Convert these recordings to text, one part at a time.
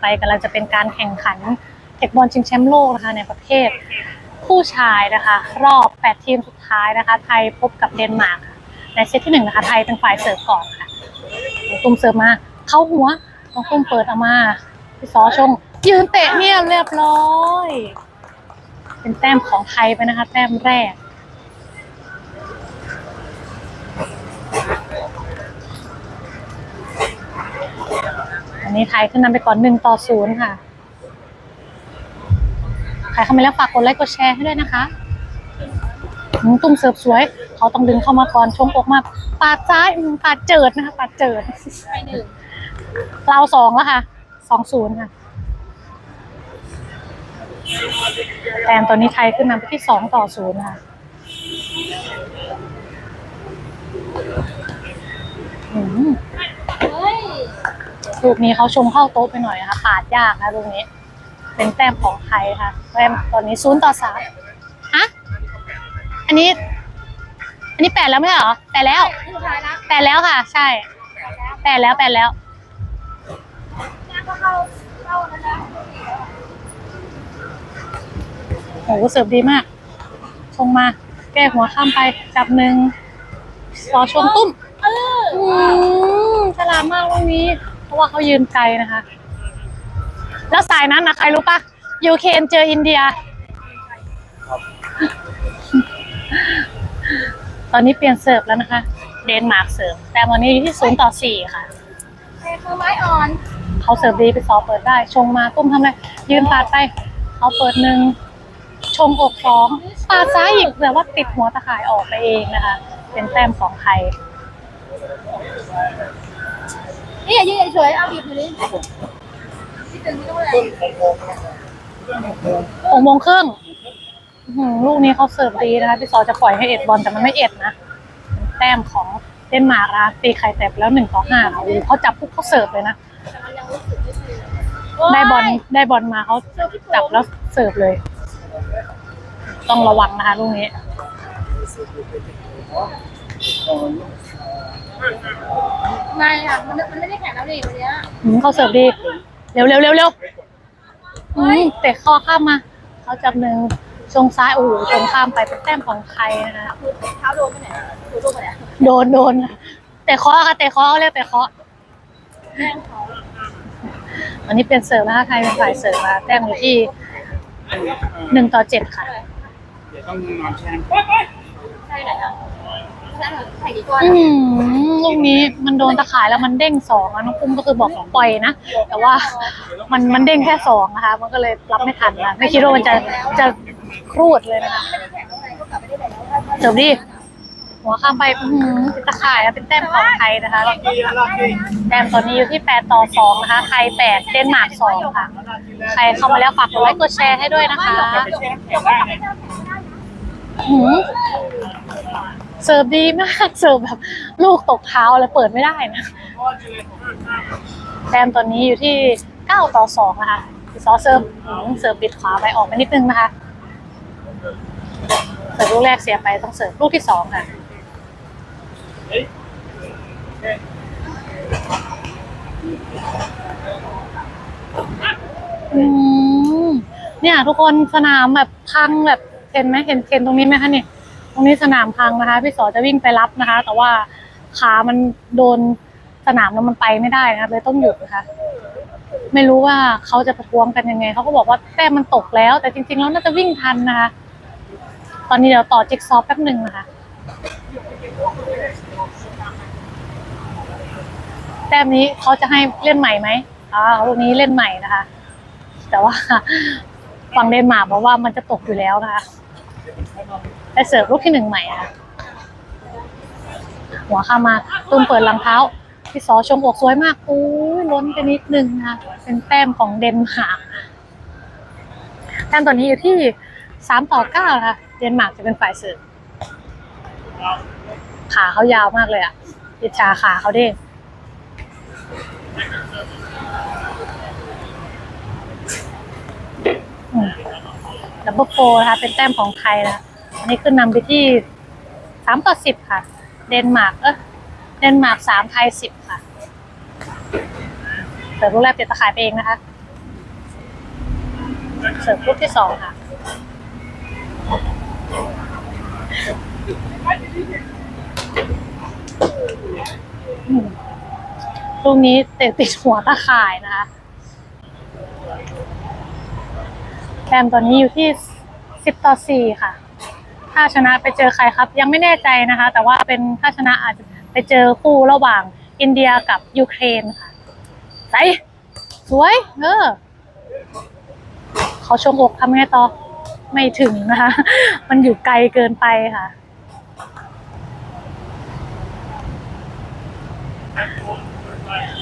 ไปกำลังจะเป็นการแข่งขันเทคบอลชิงแชมป์โลกนะคะในประเภทผู้ชายนะคะ รอบ 8 ทีมสุดท้ายนะคะ ไทยพบกับเดนมาร์กค่ะในเซตที่หนึ่งนะคะไทยเป็นฝ่ายเสิร์ฟก่อนค่ะน้องตุ้มเสิร์ฟมา เข้าหัวน้องตุ้มเปิดออกมาพี่ซอชง ยืนเตะเนี่ยเรียบร้อย เป็นแต้มของไทยไปนะคะ แต้มแรก อันนี้ไทยขึ้นนำไปก่อนหนึ่งต่อศูนย์ค่ะ ใครเข้ามาแล้วฝากกดไลค์กดแชร์ให้ด้วยนะคะอืมตุ้มเสิร์ฟสวย เขาต้องดึงเข้ามาก่อนชงออกมาปาดซ้ายอืมปาดเจิดนะคะปาดเจิดไปหนึ่งเราสองแล้วค่ะสองศูนย์ค่ะแต้มตอนนี้ไทยขึ้นนำไปที่สองต่อศูนย์ค่ะอืมเฮ้ย ลูกนี้เขาชงเข้าโต๊ะไปหน่อยนะคะปาดยากนะลูกนี้ เป็นแต้มของไทยค่ะแต้มตอนนี้ศูนย์ต่อสามฮะอันนี้ อันนี้แปดแล้วไม่ใช่เหรอแปดแล้วที่สุดท้ายละแปดแล้วค่ะ ใช่แปดแล้วแปดแล้วงานก็เข้าเข้าแล้วนะโอ้โหเสิร์ฟดีมาก ชงมา แก้หัวข้ามไป จับหนึ่งรอชงตุ้มเอออืมฉลาดมากลูกนี้ เพราะว่าเขายืนไกลนะคะ แล้วสายนั้นนะใครรู้ปะยูเคนเจออินเดีย ตอนนี้เปลี่ยนเสิร์ฟแล้วนะคะ เดนมาร์กเสิร์ฟ แต่วันนี้อยู่ที่ศูนย์ต่อสี่ค่ะเอ้คือไม้อ่อน เขาเสิร์ฟดีไปสอบเปิดได้ ชงมาตุ้มทำอะไร ยืนปาดไป เขาเปิดหนึ่ง ชงอกสองปาดซ้ายอีกแต่ว่าติดหัวตะข่ายออกไปเองนะคะ เป็นแต้มของไทย นี่อย่ายืนเฉยๆเอาบีบอยู่นี่ที่ตึงที่ต้องเลยหกโมงครึ่งอื้อหือลูกนี้เขาเสิร์ฟดีนะคะพี่ซอจะปล่อยให้เอ็ดบอลแต่มันไม่เอ็ดนะเป็นแต้มของเดนมาร์กนะตีไข่แตกไปแล้วหนึ่งต่อห้าค่ะโอ้โหเขาจับปุ๊บเขาเสิร์ฟเลยนะ แต่มันยังรู้สึกไม่ถึงได้บอลได้บอลมาเขาจับแล้วเสิร์ฟเลย ต้องระวังนะคะลูกนี้ ไม่ค่ะมันมันไม่ได้แข่งแล้วนี่วันเนี้ยอืมเขาเสิร์ฟดี เร็วเร็วเร็วเร็วอืมเตะข้อข้ามมา เขาจับหนึ่งชงซ้าย โอ้โหชงข้ามไปเป็นแต้มของไทยนะคะ คือเท้าโดนไปไหนหูโดนไปไหนโดนโดนเตะข้อค่ะเตะข้อเขาเรียกเตะข้อแม่งเขาอันนี้เป็นเสิร์ฟนะคะไทยเป็นฝ่ายเสิร์ฟมาแต้มอยู่ที่หนึ่งต่อเจ็ดค่ะ เดี๋ยวต้องนอนแช่น้ำใช่ไหนอะ ใช่ไหนไข่กี่ก้อนอืมลูกนี้มันโดนตะข่ายแล้วมันเด้งสองอะน้องปุ้มก็คือบอกปล่อยนะ แต่ว่ามันมันเด้งแค่สองนะคะ มันก็เลยรับไม่ทันนะไม่คิดว่ามันจะจะครูดเลยนะคะไม่ได้แข่งแล้วไงก็กลับไปได้แข่งแล้วเสิร์ฟดีหัวข้ามไปอื้อหือเป็นตะข่ายอะเป็นแต้มของไทยนะคะแต้มตอนนี้อยู่ที่แปดต่อสองนะคะไทยแปดเดนมาร์กสองค่ะ ใครเข้ามาแล้วฝากกดไลค์กดแชร์ให้ด้วยนะคะไปแช่น้ำแข็งได้นะหืม เสิร์ฟดีมากเสิร์ฟแบบลูกตกเท้าแล้วเปิดไม่ได้นะแต้มตอนนี้อยู่ที่เก้าต่อสองนะคะซอเสิร์ฟหืมเสิร์ฟปิดขวาไปออกมานิดนึงนะคะเสิร์ฟลูกแรกเสียไปต้องเสิร์ฟลูกที่สองค่ะเนี่ย ทุกคนสนามแบบพังแบบเห็นไหมเห็นเห็นตรงนี้ไหมคะเนี่ย รงนี้สนามพังนะคะ พี่สอจะวิ่งไปรับนะคะ แต่ว่าขามันโดนสนามแล้วมันไปไม่ได้นะคะเลยต้องหยุดนะคะไม่รู้ว่าเขาจะประท้วงกันยังไงเขาก็บอกว่าแต้มมันตกแล้ว แต่จริงๆแล้วน่าจะวิ่งทันนะคะ ตอนนี้เดี๋ยวต่อจิ๊กซอว์แป๊บหนึ่งนะคะ แต้มนี้เขาจะให้เล่นใหม่ไหมอ่าลูกนี้เล่นใหม่นะคะ แต่ว่าฝั่งเดนมาร์กบอกว่ามันจะตกอยู่แล้วนะคะ ได้เสิร์ฟลูกที่หนึ่งใหม่อะค่ะหัวข้ามาตุ้มเปิดรองเท้าพี่ซอชมอกสวยมากอู้ล้นไปนิดนึงนะคะเป็นแต้มของเดนมาร์กแต้มตัวนี้อยู่ที่สามต่อเก้าค่ะเดนมาร์กจะเป็นฝ่ายเสิร์ฟขาเขายาวมากเลยอะอิจฉาขาเขาดิ ดับเบิลโฟนะคะ เป็นแต้มของไทยนะอันนี้ขึ้นนำไปที่สามต่อสิบค่ะ เดนมาร์กเออเดนมาร์กสามไทยสิบค่ะเปิดลูกแรกเตะตะข่ายไปเองนะคะ เสิร์ฟลูกที่สองค่ะลูกนี้เตะติดหัวตะข่ายนะคะ แต้มตอนนี้อยู่ที่สิบต่อสี่ค่ะ ถ้าชนะไปเจอใครครับ ยังไม่แน่ใจนะคะ แต่ว่าเป็นถ้าชนะอาจจะไปเจอคู่ระหว่างอินเดียกับยูเครนค่ะใส่สวย เออเขาชงอกทำไงต่อ ไม่ถึงนะคะ มันอยู่ไกลเกินไปค่ะ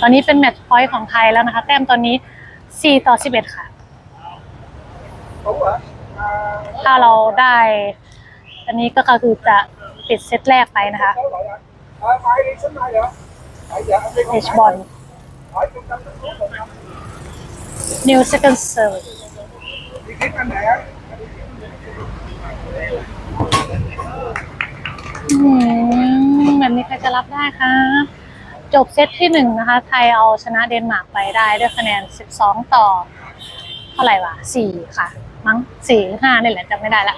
ตอนนี้เป็นแมตช์พอยต์ของไทยแล้วนะคะ แต้มตอนนี้ 4 ต่อ 11 ค่ะ ถ้าเราได้ อันนี้ก็คือจะปิดเซตแรกไปนะคะ H บอล New second serve อแบบนี้ใครจะรับได้คะจบเซตที่หนึ่งนะคะ ไทยเอาชนะเดนมาร์กไปได้ด้วยคะแนน 12 ต่อ เท่าไหร่วะ4ค่ะ มั้ง4 5นี่แหละจำไม่ได้ละ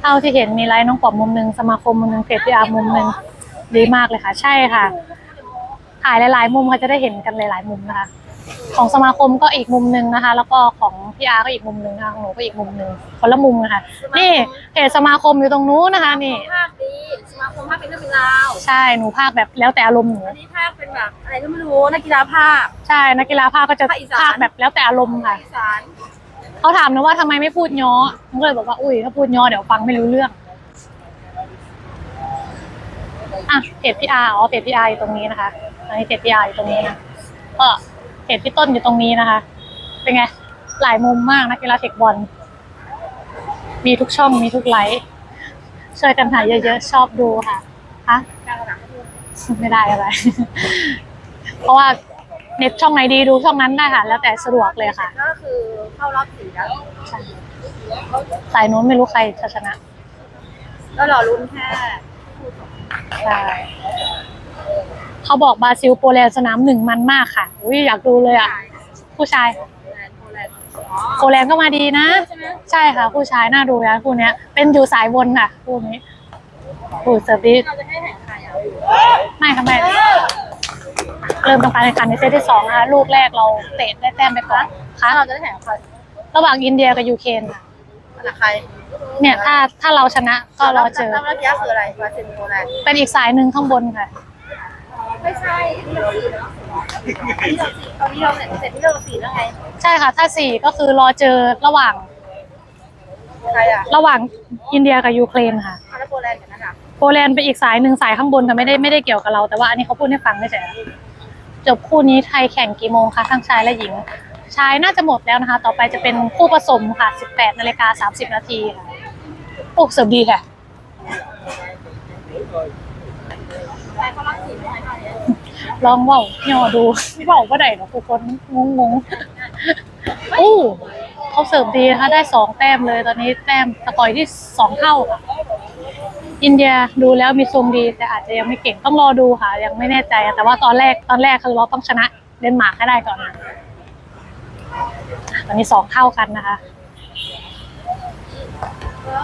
เท่าที่เห็นมีไลน์น้องปอบมุมหนึ่งสมาคมมุมหนึ่งเพจพีอาร์มุมหนึ่งดีมากเลยค่ะ ใช่ค่ะถ่ายหลาย ๆ มุมค่ะจะได้เห็นกันหลาย ๆ มุมนะคะ ของสมาคมก็อีกมุมหนึ่งนะคะ แล้วก็ของพี่อาร์ก็อีกมุมหนึ่งนะคะของหนูก็อีกมุมหนึ่งคนละมุมนะคะนี่เพจสมาคมอยู่ตรงนู้นนะคะ นี่ภาคดีสมาคมภาคเป็นเรื่องเป็นราวใช่หนูภาคแบบแล้วแต่อารมณ์หนูอันนี้ภาคเป็นแบบอะไรก็ไม่รู้นักกีฬาภาคใช่นักกีฬาภาคก็จะภาคอีสานภาคแบบแล้วแต่อารมณ์ค่ะ อีสาน เขาถามนะว่าทำไมไม่พูดย้อหนูก็เลยบอกว่าอุ้ยถ้าพูดย้อเดี๋ยวฟังไม่รู้เรื่องอะเพจพี่อาร์อ๋อเพจพี่อาร์อยู่ตรงนี้นะคะอันนี้เพจพี่อาร์อยู่ตรงนี้นะก็เพจพี่ต้นอยู่ตรงนี้นะคะ เป็นไงหลายมุมมากนักกีฬาเทคบอลมีทุกช่องมีทุกไลฟ์ช่วยกันถ่ายเยอะๆชอบดูค่ะฮะไม่ได้อะไร เพราะว่า เน็ตช่องไหนดีดูช่องนั้นได้ค่ะ แล้วแต่สะดวกเลยค่ะ ก็คือเข้ารอบสี่แล้วใช่สายนู้นไม่รู้ใครจะชนะ ก็รอลุ้นแค่ใช่เขาบอกบราซิลโปแลนด์สนามหนึ่งมันมากค่ะ อุ้ยอยากดูเลยอะ ผู้ชายโปแลนด์โปแลนด์อ๋อโปแลนด์ก็มาดีนะใช่ไหมใช่ค่ะ ผู้ชายน่าดูนะคู่เนี้ยเป็นอยู่สายบนค่ะคู่นี้คู่เซอร์วิสเราจะให้แข่งใครอะไม่ค่ะไม่ เริ่มทำการแข่งขันในเซตที่สองนะคะลูกแรกเราเตะได้แต้มไปก่อนค่ะเราจะได้แข่งใครระหว่างอินเดียกับยูเครนค่ะกับใครเนี่ยถ้าถ้าเราชนะก็รอเจอแล้วเมื่อกี้คืออะไรบราซิลโปแลนด์เป็นอีกสายหนึ่งข้างบนค่ะ ไม่ใช่ที่เราสี่เนาะที่เราสี่ตอนนี้เราเสร็จเสร็จที่เราสี่แล้วไงใช่ค่ะ ถ้าสี่ก็คือรอเจอระหว่างใครอะระหว่างอินเดียกับยูเครนค่ะอาร์โปแลนด์กันนะคะโปแลนด์เป็นอีกสายหนึ่งสายข้างบนค่ะไม่ได้ไม่ได้เกี่ยวกับเราแต่ว่าอันนี้เขาพูดให้ฟังเฉยๆ จบคู่นี้ไทยแข่งกี่โมงคะทั้งชายและหญิง ชายน่าจะหมดแล้วนะคะ ต่อไปจะเป็นคู่ผสมค่ะ 18นาฬิกา30 นาทีค่ะโอ้เสิร์ฟดีค่ะลองว่าย่อดูไม่เว่าก็ได้หรอกทุกคนงงงๆอู้เขาเสิร์ฟดีนะคะได้สองแต้มเลยตอนนี้แต้มสกอร์ที่สองเท่าค่ะ อินเดียดูแล้วมีทรงดีแต่อาจจะยังไม่เก่งต้องรอดูค่ะ ยังไม่แน่ใจ แต่ว่าตอนแรกตอนแรกคือเราต้องชนะเดนมาร์กให้ได้ก่อนนะตอนนี้สองเท่ากันนะคะ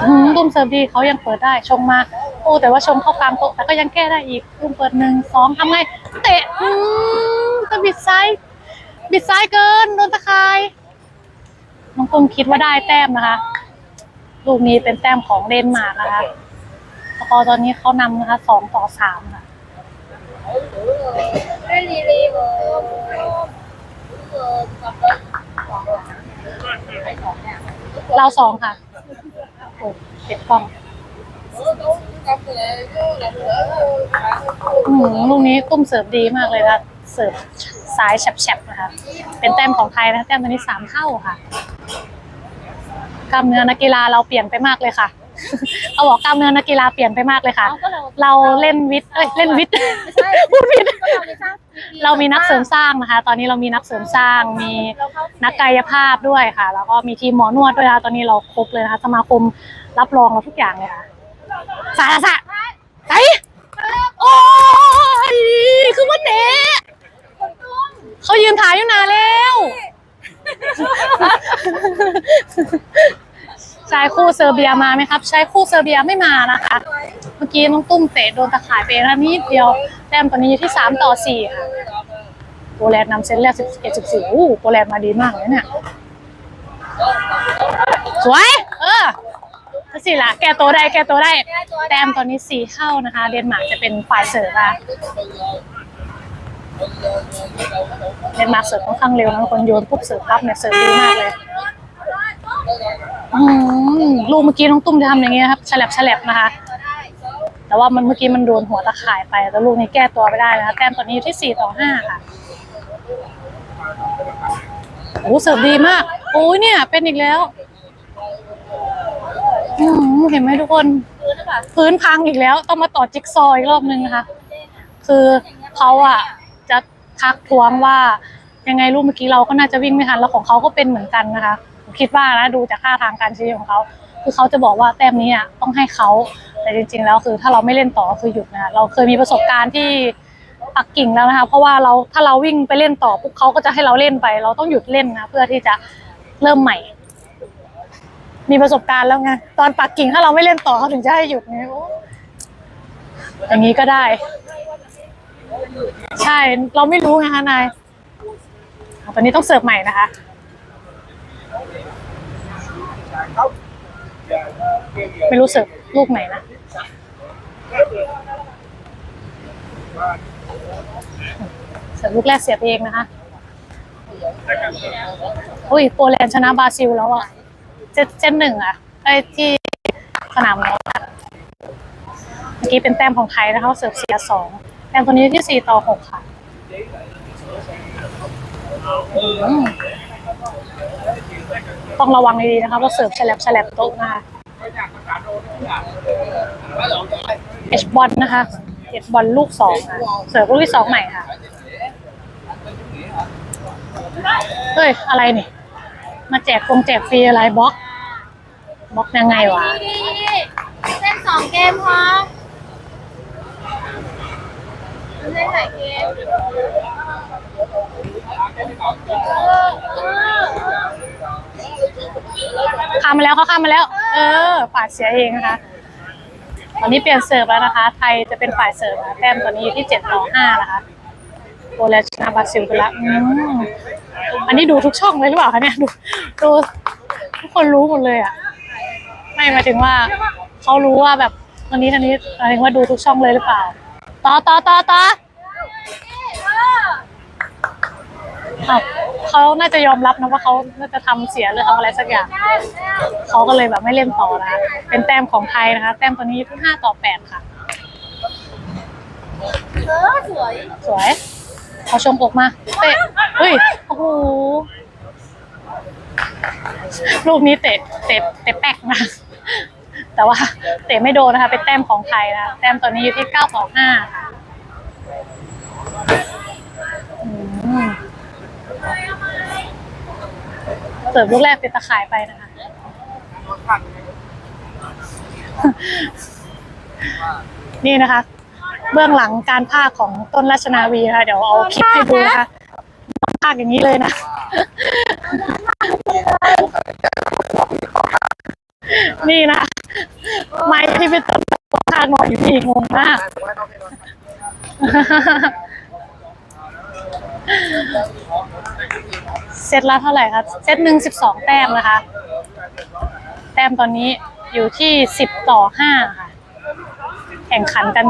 อืมตุ้มเสิร์ฟดีเขายังเปิดได้ชงมา โอ้แต่ว่าชงเข้ากลางโต๊ะแต่ก็ยังแก้ได้อีกตุ้มเปิดหนึ่งสองทำไง เตะอืมจะบิดซ้ายบิดซ้ายเกินโดนตะคายน้องตุ้มคิดว่าได้แต้มนะคะ ลูกนี้เป็นแต้มของเดนมาร์กนะคะ อตอนนี้เขานำนะคะสองต่อสามค่ะเล่นลีลีโอเราสองค่ะโอ้เก็บกล้องอืมลูกนี้ตุ้มเสิร์ฟดีมากเลยนะเสิร์ฟซ้ายแฉบๆนะคะ เป็นแต้มของไทยนะคะแต้มตอนนี้สามเท่าค่ะกล้ามเนื้อนักกีฬาเราเปลี่ยนไปมากเลยค่ะ เอาบอกกล้ามเนื้อนักกีฬาเปลี่ยนไปมากเลยค่ะเราเล่นวิทย์เอ้ยเล่นวิทย์ ไม่ใช่พูดผิด ก็เรามีสร้างเรามีนักเสริมสร้างนะคะ ตอนนี้เรามีนักเสริมสร้าง มีนักกายภาพด้วยค่ะ แล้วก็มีทีมหมอนวดด้วยนะคะตอนนี้เราครบเลยนะคะสมาคมรับรองเราทุกอย่างเลยค่ะสาระสะไสโอ้ยคือวันเนะเขายืนถ่ายอยู่นานแล้ว ชายคู่เซอร์เบียมาไหมครับชายคู่เซอร์เบียไม่มานะคะ เมื่อกี้น้องตุ้มเตะโดนตะข่ายไปนะนิดเดียวแต้มตอนนี้อยู่ที่สามต่อสี่ค่ะโปแลนด์นำเซตแรกสิบเอ็ดสิบสี่โอ้โปแลนด์มาดีมากเลยเนี่ยสวย เออสิละแก้ตัวได้แก้ตัวได้ แต้มตอนนี้สี่เท่านะคะ เดนมาร์กจะเป็นฝ่ายเสิร์ฟนะเดนมาร์กเสิร์ฟค่อนข้างเร็วนะคนโยนปุ๊บเสิร์ฟปั๊บเนี่ยเสิร์ฟดีมากเลย ลูกเมื่อกี้น้องตุ้มจะทำอย่างเงี้ยครับฉลับฉลับนะคะ แต่ว่ามันเมื่อกี้มันโดนหัวตะข่ายไปแต่ลูกนี้แก้ตัวไม่ได้นะคะแต้มตอนนี้อยู่ที่สี่ต่อห้าค่ะโอ้เสิร์ฟดีมาก โอ้ยเนี่ย เป็นอีกแล้วเห็นไหมทุกคน พื้นพังอีกแล้ว ต้องมาต่อจิ๊กซอว์อีกรอบนึงนะคะ คือเขาอะ จะทักท้วงว่ายังไงลูกเมื่อกี้เราก็น่าจะวิ่งไม่ทันแล้วของเขาก็เป็นเหมือนกันนะคะ คิดว่านะดูจากท่าทางการชี้ของเขาคือเขาจะบอกว่าแต้มนี้อะต้องให้เขาแต่จริง ๆ แล้วคือถ้าเราไม่เล่นต่อคือหยุดนะเราเคยมีประสบการณ์ที่ปักกิ่งแล้วนะคะเพราะว่าเราถ้าเราวิ่งไปเล่นต่อปุ๊บเขาก็จะให้เราเล่นไป เราต้องหยุดเล่นนะเพื่อที่จะเริ่มใหม่ มีประสบการณ์แล้วไงตอนปักกิ่งถ้าเราไม่เล่นต่อเขาถึงจะให้หยุดไงโอ้อย่างนี้ก็ได้ ใช่เราไม่รู้ไงคะนายตอนนี้ต้องเสิร์ฟใหม่นะคะ ไม่รู้สิร์ฟลูกไหนนะเสิร์ฟลูกแรกเสียเองนะคะอุ้ยโปแลนด์ชนะบราซิลแล้วอะเจนเจนหนึ่งอะไอ้ที่สนามเราอะเมื่อกี้เป็นแต้มของไทยนะคะเสิร์ฟเสียสองแต้มตัวนี้ที่สี่ต่อหกค่ะ ต้องระวังดีๆนะคะเพราะเสิร์ฟแฉลับฉลบโต๊ะนะคะเอชบอลนะคะเอชบอลลูกสองค่ะเสิร์ฟลูกที่สองใหม่ค่ะเฮ้ย อะไรนี่ มาแจกฟงแจกฟรีอะไรบล็อกบล็อกยังไงวะเล่นสองเกมพอเล่นหลายเกม ข้ามมาแล้วเขาข้ามมาแล้ว เออฝ่ายเสียเองนะคะ ตอนนี้เปลี่ยนเสิร์ฟแล้วนะคะ ไทยจะเป็นฝ่ายเสิร์ฟนะคะแต้มตอนนี้อยู่ที่เจ็ดต่อห้านะคะโปแลนด์ชนะบราซิลไปแล้วอืมอันนี้ดูทุกช่องเลยหรือเปล่าคะเนี่ยดูดูทุกคนรู้หมดเลยอะ ไม่หมายถึงว่าเขารู้ว่าแบบวันนี้ทันนี้หมายถึงว่าดูทุกช่องเลยหรือเปล่า ต่อต่อต่อต่ออ้าว เขาน่าจะยอมรับนะว่าเขาน่าจะทำเสียหรือทำอะไรสักอย่างเขาก็เลยแบบไม่เล่นต่อนะเป็นแต้มของไทยนะคะ แต้มตัวนี้ที่ห้าต่อแปดค่ะเออสวยสวยเขาชมอกมาเตะเฮ้ยโอ้โหลูกนี้เตะเตะเตะแป๊กนะแต่ว่าเตะไม่โดนนะคะ เป็นแต้มของไทยนะแต้มตัวนี้อยู่ที่เก้าต่อห้าค่ะ เสิร์ฟลูกแรกเป็นตะข่ายไปนะคะนี่นะคะ เบื้องหลังการภาคของต้นราชนาวีนะคะเดี๋ยวเอาคลิปให้ดูนะคะภาคอย่างนี้เลยนะ นี่นะ ไม้ที่เป็นต้นภาคนอนอยู่นี่งงมาก เซตละเท่าไหร่คะเซตหนึ่งสิบสองแต้มนะคะ แต้มตอนนี้อยู่ที่สิบต่อห้าค่ะ แข่งขันกัน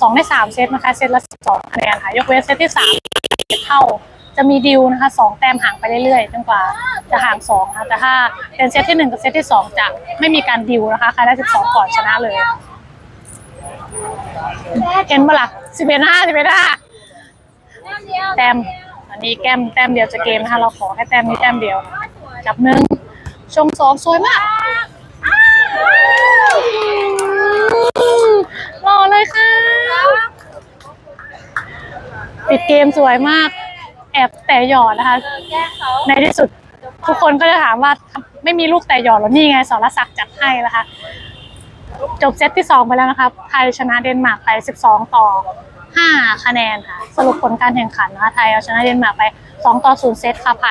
สองในสามเซตนะคะ เซตละสิบสองคะแนนค่ะ ยกเว้นเซตที่สามเท่าจะมีดิวนะคะสองแต้มห่างไปเรื่อยๆจนกว่าจะห่างสองนะคะแต่ถ้าเป็นเซตที่หนึ่งกับเซตที่สองจะไม่มีการดิวนะคะใครได้สิบสองก่อนชนะเลยเห็นปะล่ะสิบเอ็ดห้าสิบเอ็ดห้า แต้มอันนี้แก้มแต้มเดียวจะเกมนะคะเราขอแค่แต้มนี้แต้มเดียว จับหนึ่งชงสองสวยมากรอเลยค่ะปิดเกมสวยมาก แอบแต่หยอดนะคะ ในที่สุดทุกคนก็จะถามว่าไม่มีลูกแต่หยอดแล้วนี่ไงสรศักดิ์จัดให้นะคะ จบเซตที่สองไปแล้วนะครับ ไทยชนะเดนมาร์กไป 12 ต่อ 5 คะแนนค่ะ สรุปผลการแข่งขันนะคะไทยเอาชนะเดนมาร์กไป 2 ต่อ 0 เซตค่ะผ่าน